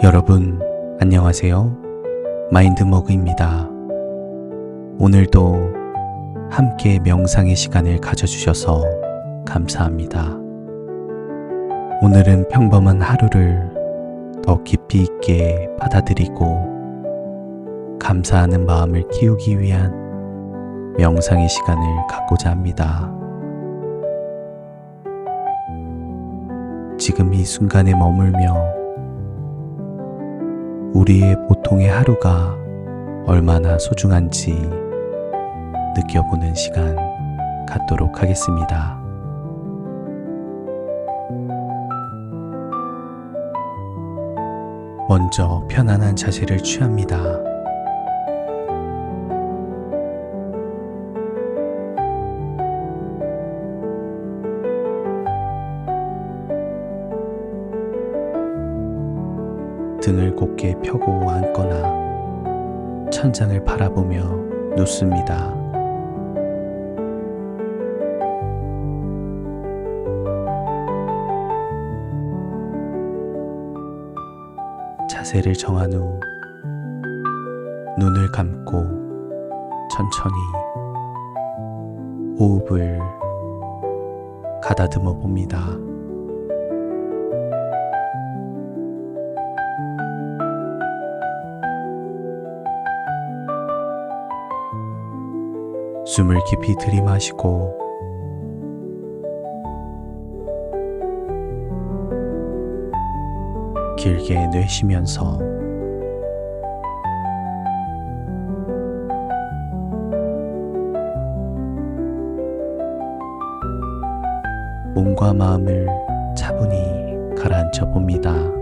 여러분, 안녕하세요. 마인드머그입니다. 오늘도 함께 명상의 시간을 가져주셔서 감사합니다. 오늘은 평범한 하루를 더 깊이 있게 받아들이고 감사하는 마음을 키우기 위한 명상의 시간을 갖고자 합니다. 지금 이 순간에 머물며 우리의 보통의 하루가 얼마나 소중한지 느껴보는 시간 갖도록 하겠습니다. 먼저 편안한 자세를 취합니다. 등을 곧게 펴고 앉거나 천장을 바라보며 눕습니다. 자세를 정한 후 눈을 감고 천천히 호흡을 가다듬어 봅니다. 숨을 깊이 들이마시고 길게 내쉬면서 몸과 마음을 차분히 가라앉혀 봅니다.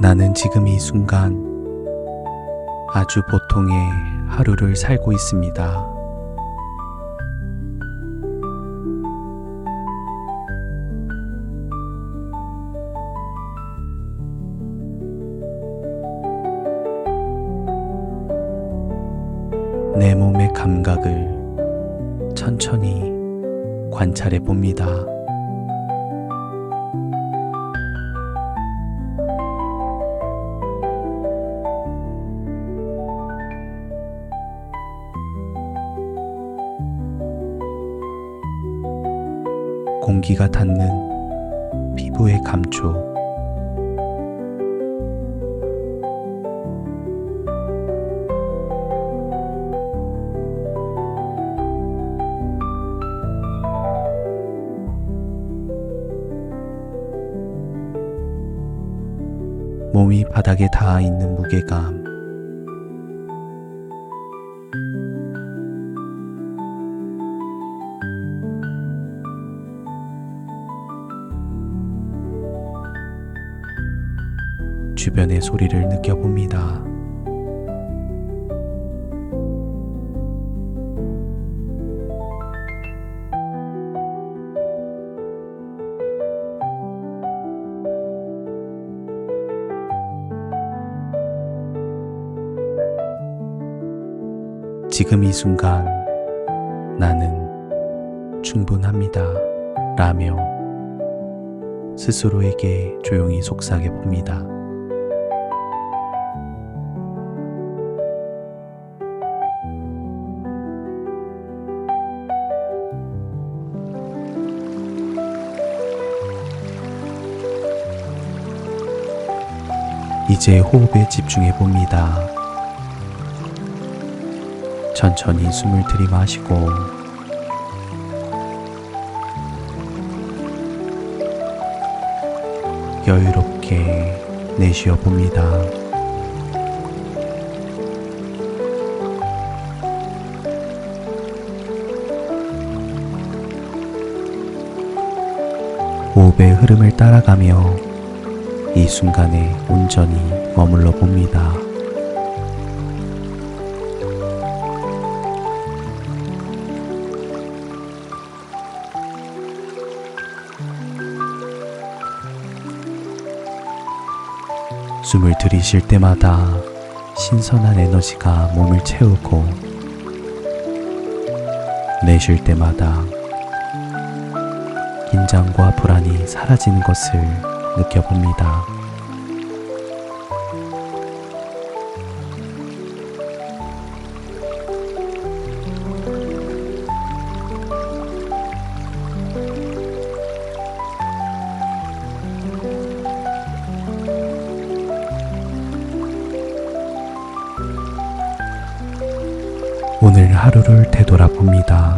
나는 지금 이 순간 아주 보통의 하루를 살고 있습니다. 내 몸의 감각을 천천히 관찰해 봅니다. 공기가 닿는 피부의 감촉, 몸이 바닥에 닿아 있는 무게감, 주변의 소리를 느껴봅니다. 지금 이 순간 나는 충분합니다. 라며 스스로에게 조용히 속삭여 봅니다. 이제 호흡에 집중해 봅니다. 천천히 숨을 들이마시고 여유롭게 내쉬어 봅니다. 호흡의 흐름을 따라가며 이 순간에 온전히 머물러 봅니다. 숨을 들이쉴 때마다 신선한 에너지가 몸을 채우고 내쉴 때마다 긴장과 불안이 사라지는 것을 느껴봅니다. 오늘 하루를 되돌아봅니다.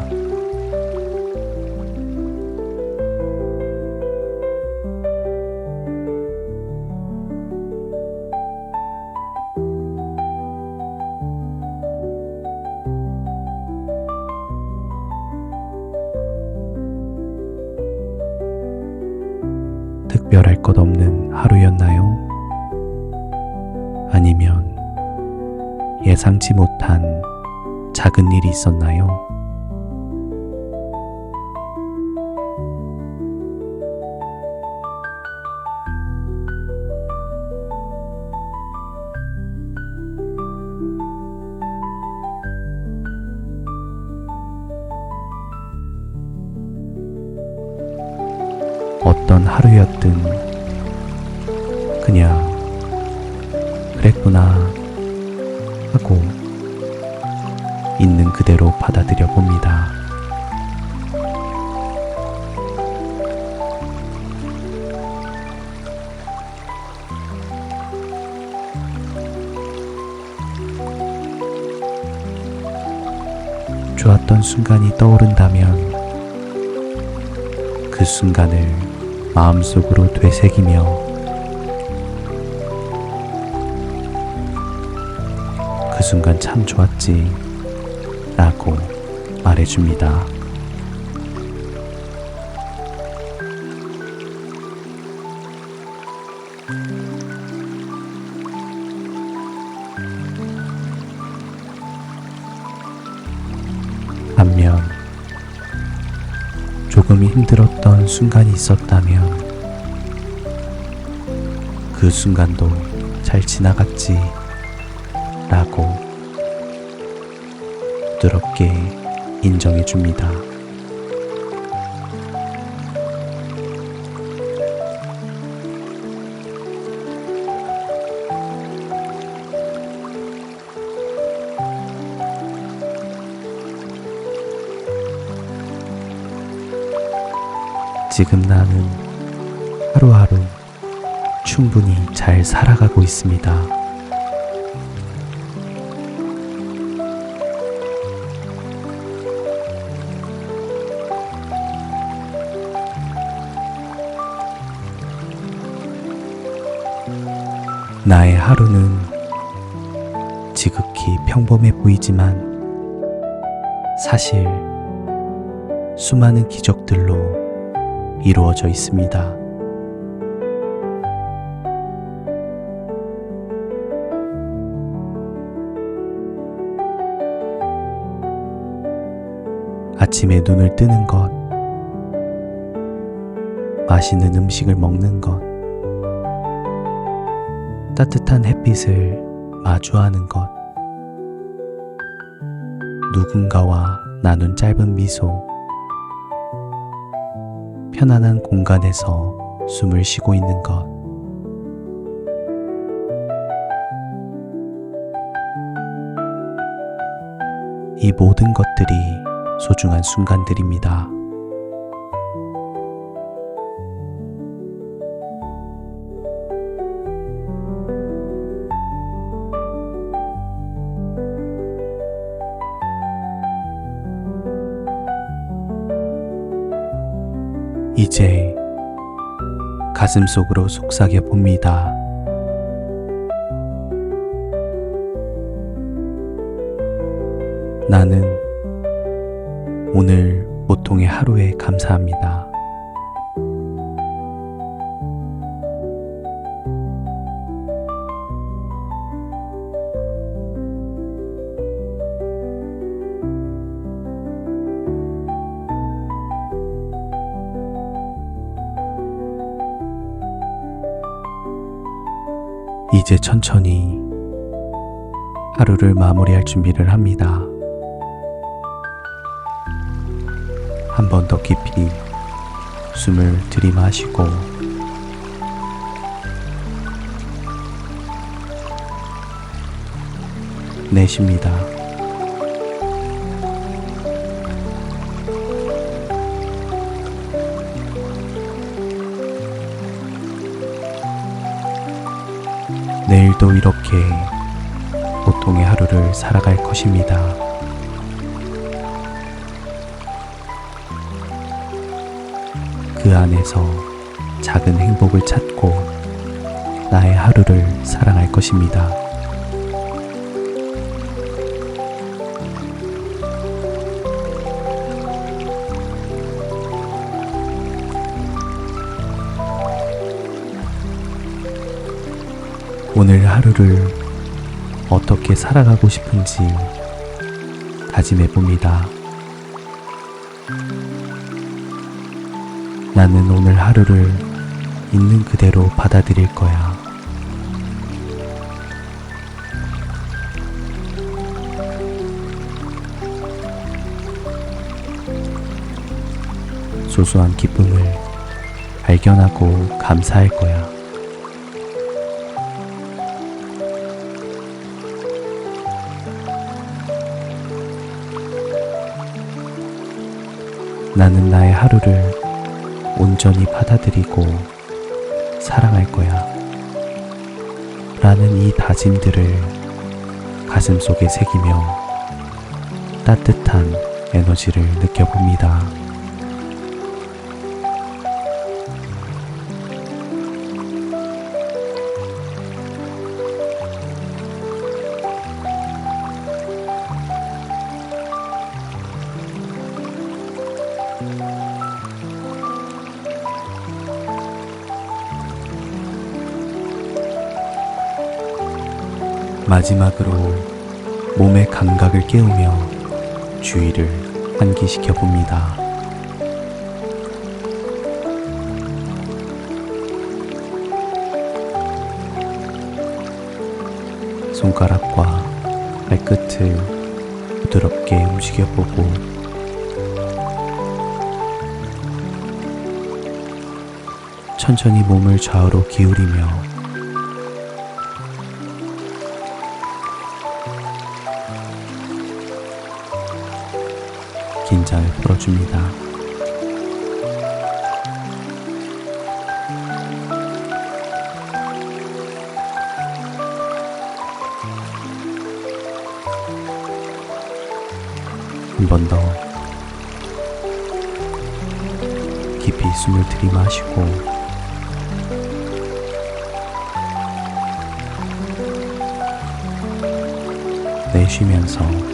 특별할 것 없는 하루였나요? 아니면 예상치 못한 작은 일이 있었나요? 어떤 하루였든 그냥 그랬구나 하고 있는 그대로 받아들여 봅니다. 좋았던 순간이 떠오른다면 그 순간을 마음속으로 되새기며 그 순간 참 좋았지 라고 말해줍니다. 반면 조금 힘들었던 순간이 있었다면 그 순간도 잘 지나갔지 라고 부드럽게 인정해 줍니다. 지금 나는 하루하루 충분히 잘 살아가고 있습니다. 나의 하루는 지극히 평범해 보이지만 사실 수많은 기적들로 이루어져 있습니다. 아침에 눈을 뜨는 것, 맛있는 음식을 먹는 것, 따뜻한 햇빛을 마주하는 것, 누군가와 나눈 짧은 미소, 편안한 공간에서 숨을 쉬고 있는 것, 이 모든 것들이 소중한 순간들입니다. 이제 가슴 속으로 속삭여 봅니다. 나는 오늘 보통의 하루에 감사합니다. 이제 천천히 하루를 마무리할 준비를 합니다. 한 번 더 깊이 숨을 들이마시고 내쉽니다. 내일도 이렇게 보통의 하루를 살아갈 것입니다. 그 안에서 작은 행복을 찾고 나의 하루를 사랑할 것입니다. 오늘 하루를 어떻게 살아가고 싶은지 다짐해 봅니다. 나는 오늘 하루를 있는 그대로 받아들일 거야. 소소한 기쁨을 발견하고 감사할 거야. 나는 나의 하루를 온전히 받아들이고 사랑할 거야. 라는 이 다짐들을 가슴 속에 새기며 따뜻한 에너지를 느껴봅니다. 마지막으로 몸의 감각을 깨우며 주의를 환기시켜 봅니다. 손가락과 발끝을 부드럽게 움직여 보고 천천히 몸을 좌우로 기울이며 긴장을 풀어줍니다. 한 번 더 깊이 숨을 들이마시고 내쉬면서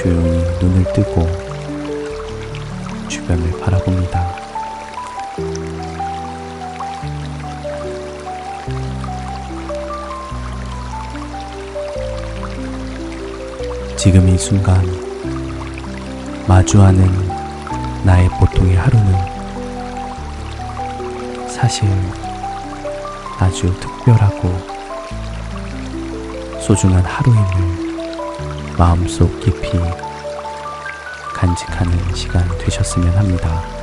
조용히 눈을 뜨고 주변을 바라봅니다. 지금 이 순간 마주하는 나의 보통의 하루는 사실 아주 특별하고 소중한 하루임을 마음속 깊이 간직하는 시간 되셨으면 합니다.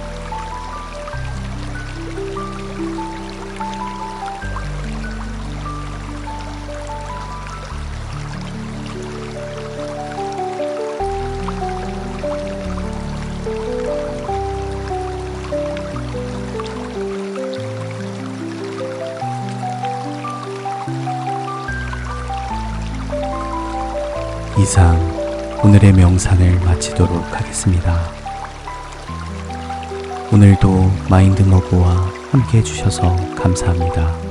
이상 오늘의 명상을 마치도록 하겠습니다. 오늘도 마인드머그와 함께 해주셔서 감사합니다.